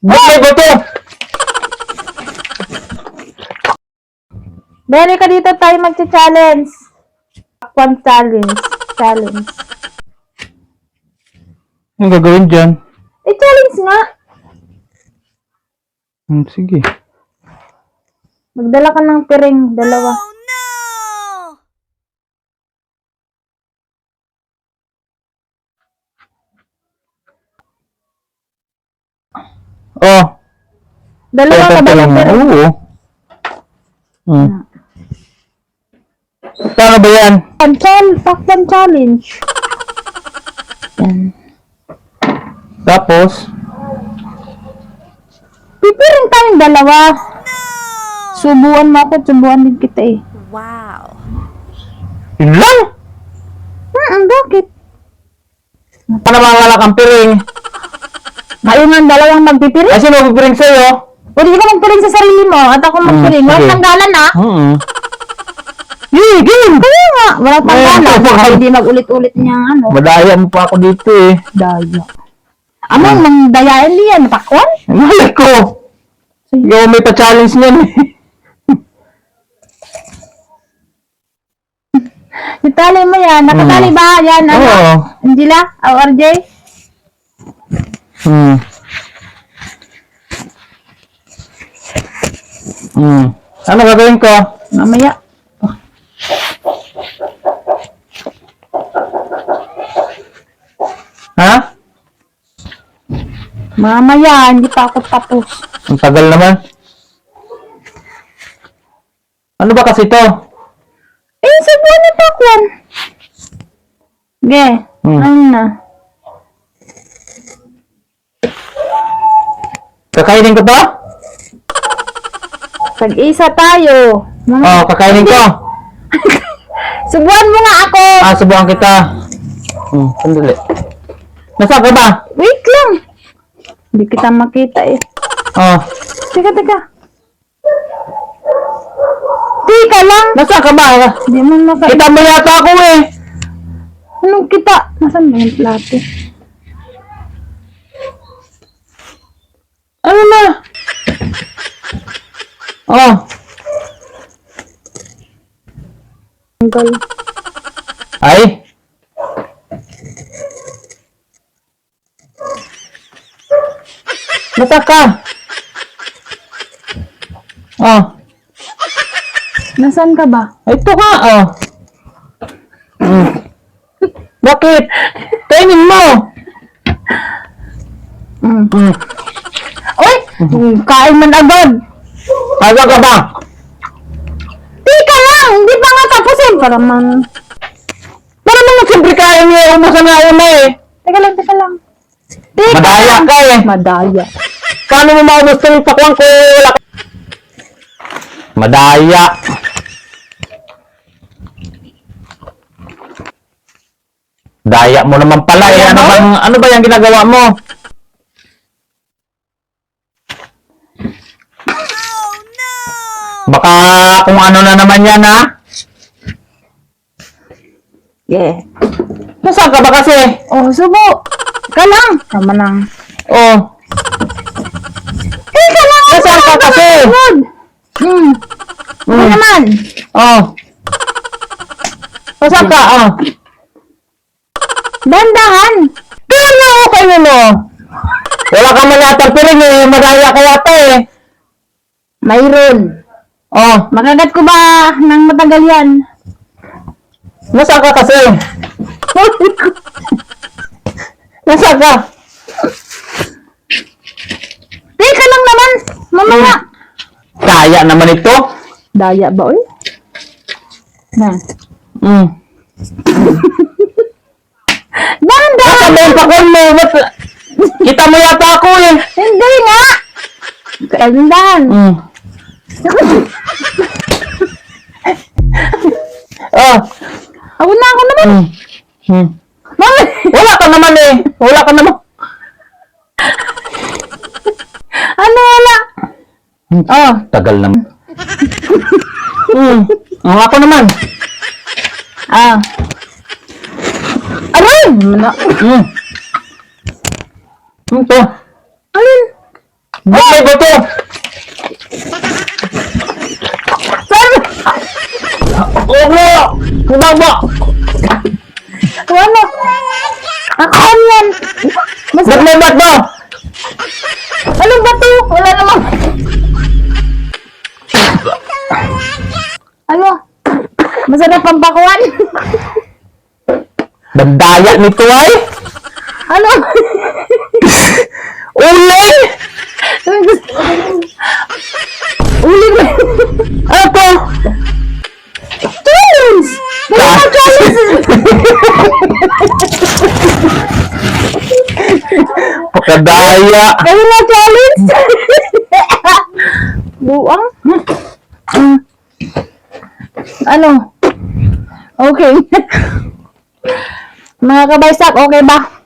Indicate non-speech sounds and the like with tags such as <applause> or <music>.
Buhay ko to! Bere ka dito tayo magcha-challenge. One challenge. Challenge. Anong gagawin dyan? Eh, challenge nga. Hmm, sige. Magdala ka ng piring, dalawa. Oh, Dalawa ka ba ng lang. Oo. Hmm. Paano ba yan? Challenge. One challenge. Yan. Tapos, Pipiring tayong dalawa. Subuan mo ako, subuan din kita eh. Wow. yun lang! Hmm, bakit? Mga kang piring? Kayo nga dalawang magpipiring. Sino magpipiring sa'yo? Pwede ka magpiring sa sarili mo at ako magpiring. Hmm, Walang tanggalan ah. Hmm. Yee, game! Kaya nga, walang Ayun, tanggalan. Baka hindi magulit-ulit niyang ano. Madaya mo pa ako dito eh. Daya. Amo, nang dayain niya, napakwan? Malay ko! Yung may pa-challenge niyan eh. <laughs> Itali mo yan. Nakatali ba? Yan, ano? Oo. Angela? O RJ? Hmm. Hmm. Ano gagawin ko? Mamaya. Ha? Mamaya, hindi pa ako tapos. Ang tagal naman. Ano ba kasi to? Eh, subuan na pakwan. Ge, Hmm. ano na? Kakainin ko to? Pag-isa tayo. Mga- Oo, kakainin ko. <laughs> Subuan mo nga ako. Ah, subukan kita. Hmm, sandali. Nasaan ka ba? Wait lang. Hindi kita makita eh. Oh, Teka, teka. Teka lang. nasaan ka ba? Hindi mo makita. Kita mo yata ako eh. Anong kita? Nasaan ba yung plato? Ano na? Oh, Tanggal. ay. Basta ka. Oh, Nasaan ka ba? ito ka. Oh. Hmm. Bakit? Kainin mo. Mm. Hmm. Uy! Kain man agad. Aga ka ba? Teka lang! Hindi pa nga tapusin. Para man... Para naman siyempre kaya niya umusan na una eh. Teka lang, teka lang. Teka Madaya lang. ka eh. Madaya. Paano mo maubos yung pakuan ko wala ka? Madaya. Daya mo naman pala eh. Ano bang, ano ba yung ginagawa mo? Baka kung ano na naman yan ha? Yeah. Nasaan ka ba kasi? Oh, subo. Teka lang. Tama lang. Oh, Teka lang! Nasaan ka kasi? Hmm. Ano Mm. naman? oh. Nasaan ka? Oh. Dandahan. Kaya nga okay mo mo. Wala kang manatang piring eh. Madaya ka yata eh. Mayroon. Oh, Makagat ko ba ng matagal yan? nasaan ka kasi? <laughs> nasaan ka? Teka lang naman. Mamaya. Kaya naman ito. Daya ba, oy? Na. Hmm. <laughs> Dandahan! Nasaan ba yung pakon mo? Ba't? Kita mo yata ako eh. Hindi nga! Dandahan. Hmm. Oh. Ako na, ako naman. Hmm. Hmm. Mami! Wala ka naman eh. Wala ka naman. <laughs> Ano wala? Oh. Tagal naman. hmm. Oh, ako naman. Ah. Aray! Na, Hmm. Hmm, to. alin? Ba't may bato? Oo! Kumama! Ano? Ako yan. Mas, Ba't may bato? anong bato? Wala namang. Ano? Masarap ang pakuan. Bandaya nito ay! ano? Pakadaya! Kayo na challenge! <laughs> Buang? Ano? Okay. <laughs> Mga kabaysak, okay ba?